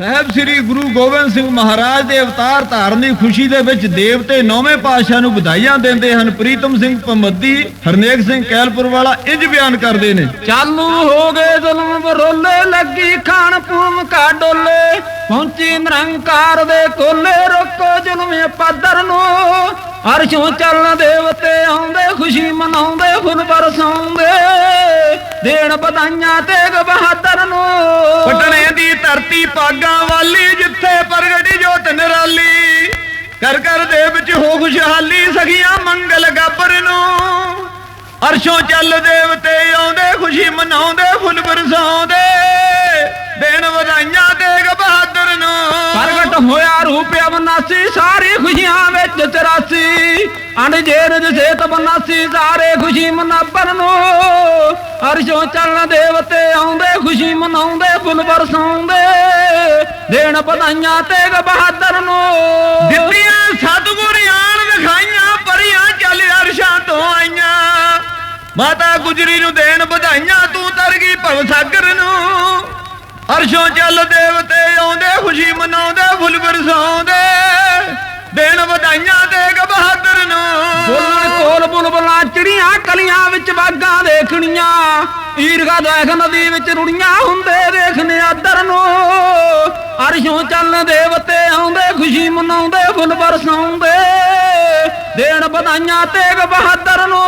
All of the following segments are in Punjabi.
ਸਾਹਿਬ ਸ੍ਰੀ ਗੁਰੂ ਗੋਬਿੰਦ ਸਿੰਘ ਮਹਾਰਾਜ ਦੇ ਅਵਤਾਰ ਧਾਰਨ ਦੀ ਖੁਸ਼ੀ ਦੇ ਵਿੱਚ ਦੇਵਤੇ ਨੌਵੇਂ ਪਾਤਸ਼ਾਹ ਨੂੰ ਵਧਾਈਆਂ ਦਿੰਦੇ ਹਨ। ਪ੍ਰੀਤਮ ਸਿੰਘ ਪਮੱਦੀ ਹਰਨੇਕ ਸਿੰਘ ਕੈਲਪੁਰ ਵਾਲਾ ਇੰਜ ਬਿਆਨ ਕਰਦੇ ਨੇ, ਚਾਲੂ ਹੋ ਗਏ ਜ਼ੁਲਮ ਬਰੋਲੇ ਲੱਗੀ ਖਾਣ ਪੂਮ ਕਾ ਡੋਲੇ, ਪਹੁੰਚੀ ਨਿਰੰਕਾਰ ਦੇ ਕੋਲੇ, ਰੋਕੋ ਜ਼ੁਲਮ ਪੱਧਰ ਨੂੰ। ਅਰਸ਼ੋਂ ਚੱਲਣ ਦੇਵਤੇ ਆਉਂਦੇ, ਖੁਸ਼ੀ ਮਨਾਉਂਦੇ, ਫੁੱਲ ਬਰਸਾਉਂਦੇ, ਦੇਣ ਵਧਾਈਆਂ ਤੇਗ ਦੀ ਪਾਗਾਂ ਵਾਲੀ ਜਿੱਥੇ ਪ੍ਰਗਟੀ ਜੋਤ ਨਿਰਾਲੀ ਕਰ ਕਰ ਦੇ ਵਿੱਚ ਹੋ ਖੁਸ਼ਹਾਲੀ, ਸਖੀਆਂ ਮੰਗਲ ਗੱਬਰ ਨੂੰ। ਅਰਸ਼ੋਂ ਚੱਲ ਦੇਵਤੇ ਆਉਂਦੇ ਖੁਸ਼ੀ ਮਨਾਉਂਦੇ, ਫੁੱਲ ਬਰਸਾਉਂਦੇ, ਦੇਣ ਵਧਾਈਆਂ ਦੇਗ ਬਹਾਦਰ ਨੂੰ। ਪ੍ਰਗਟ ਹੋਇਆ ਰੂਪ ਅਵਨਾਸੀ, ਸਾਰੀ ਖੁਸ਼ੀਆਂ ਵਿੱਚ 84 ਅਣਜੇਰ ਜੇਰ ਬਨਾਸੀ, ਸਾਰੇ ਖੁਸ਼ੀ ਮਨਾਬਰ ਨੂੰ। ਅਰਸ਼ੋਂ ਚੱਲਣ ਦੇਵਤੇ ਆਉਂਦੇ ਖੁਸ਼ੀ ਮਨਾਉਂਦੇ ਫੁੱਲ ਬਰਸਾਉਂਦੇ। ਦੇਣ ਵਧਾਈਆਂ ਤੇਗ ਬਹਾਦਰ ਨੂੰ। ਦਿੱਤੀਆਂ ਸਤਿਗੁਰਿਆਣ ਵਿਖਾਈਆਂ ਪਰੀਆਂ ਚੱਲ ਅਰਸ਼ਾਂ ਤੋਂ ਆਈਆਂ। ਮਾਤਾ ਗੁਜਰੀ ਨੂੰ ਦੇਣ ਵਧਾਈਆਂ ਤੂੰ ਤਰ ਗਈ ਭਵ ਸਾਗਰ ਨੂੰ। ਅਰਸ਼ੋਂ ਚੱਲ ਦੇਵਤੇ ਆਉਂਦੇ ਖੁਸ਼ੀ ਮਨਾਉਂਦੇ ਫੁੱਲ ਬਰਸਾਉਂਦੇ। ਦੇਣ ਵਧਾਈਆਂ ਤੇ ਬਹਾਦਰ ਨੂੰ। ਬੋਲਣ ਕੋਲ ਬੁਲਬੁਲਾਂ ਚਿੜੀਆਂ ਕਲੀਆਂ ਵਿੱਚ ਬਾਗਾਂ ਦੇਖਣੀਆਂ। ਈਰਗਾ ਦੇਖ ਨਦੀ ਵਿੱਚ ਰੁੜੀਆਂ ਹੁੰਦੇ ਦੇਖਨੇ ਆਦਰ ਨੂੰ। ਅਰਸ਼ੋਂ ਚੱਲਣ ਦੇਵਤੇ ਆਉਂਦੇ, ਖੁਸ਼ੀ ਮਨਾਉਂਦੇ, ਫੁੱਲ ਬਰਸਾਉਂਦੇ। ਦੇਣ ਵਧਾਈਆਂ ਤੇਗ ਬਹਾਦਰ ਨੂੰ।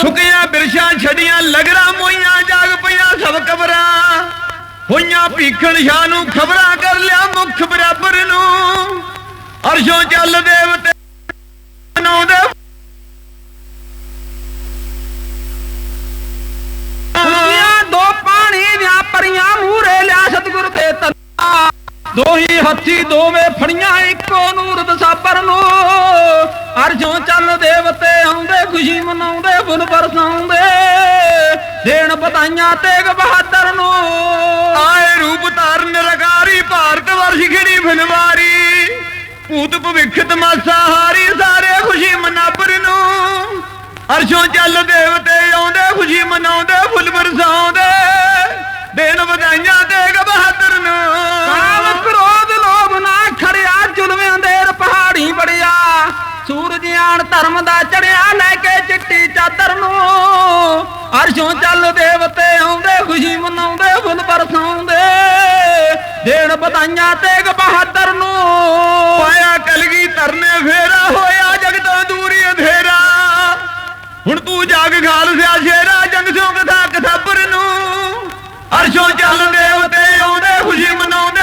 ਸੁੱਕੀਆਂ ਬਿਰਸ਼ਾਂ ਛੜੀਆਂ ਲਗਰਾਂ ਮੋਈਆਂ, ਜਾਗ ਪਈਆਂ ਸਭ ਕਬਰਾਂ। ਹੋਈਆਂ ਭੀਖਣ ਸ਼ਾਹ ਨੂੰ ਖਬਰਾਂ ਕਰ ਲਿਆ ਮੁਖ ਬਰਾਬਰ ਨੂੰ। ਅਰਸ਼ੋਂ ਚੱਲ ਦੇਵਤੇ ਲਿਆ ਸਤਿਗੁਰ ਦੇ ਦੋਹੀ ਹੱਥੀ ਦੋਵੇਂ ਫੜੀਆਂ, ਇੱਕੋ ਨੂਰ ਦਸਾਬਰ ਨੂੰ। ਅਰਸ਼ੋਂ ਚੱਲ ਦੇਵਤੇ ਆਉਂਦੇ, ਖੁਸ਼ੀ ਮਨਾਉਂਦੇ, ਫੁੱਲ ਬਰਸਾਉਂਦੇ। ਦੇਣ ਵਧਾਈਆਂ ਤੇਗ ਬਹਾਦਰ ਨੂੰ। ਆਏ ਰੂਪ ਧਾਰਨ ਰਗਾਰੀ, ਭਾਰਤ ਵਰਸ਼ ਖਿੜੀ ਫਿਲਵਾਰੀ। ਭੂਤ ਭਵਿੱਖ ਤਮਾਸਾ ਹਾਰੀ, ਸਾਰੇ ਖੁਸ਼ੀ ਮਨਾਬਰ ਨੂੰ। ਅਰਸ਼ੋਂ ਚੱਲ ਦੇਵਤੇ ਆਉਂਦੇ, ਖੁਸ਼ੀ ਮਨਾਉਂਦੇ, ਫੁੱਲ ਬਰਸਾਉਂਦੇ। ਧਰਮ ਦਾ ਚੜਿਆ ਲੈ ਕੇ ਚਿੱਟੀ ਚਾਦਰ ਨੂੰ। ਅਰਸ਼ੋਂ ਚੱਲ ਦੇਵਤੇ ਆਉਂਦੇ, ਖੁਸ਼ੀ ਮਨਾਉਂਦੇ, ਫੁੱਲ ਬਰਸਾਉਂਦੇ। ਦੇਣ ਵਧਾਈਆਂ ਤੇਗ ਬਹਾਦਰ ਨੂੰ। ਪਾਇਆ ਕਲਗੀ ਤਰਨੇ ਫੇਰਾ, ਹੋਇਆ ਜਗਤੋਂ ਦੂਰੀ ਅੰਧੇਰਾ। ਹੁਣ ਤੂੰ ਜਾਗ ਖਾਲਸਿਆ ਸ਼ੇਰਾ, ਜੰਗ ਸੋਂ ਕਥਾ ਕਥਾਪਰ ਨੂੰ। ਅਰਸ਼ੋਂ ਚੱਲ ਦੇਵਤੇ ਆਉਂਦੇ, ਖੁਸ਼ੀ ਮਨਾਉਂਦੇ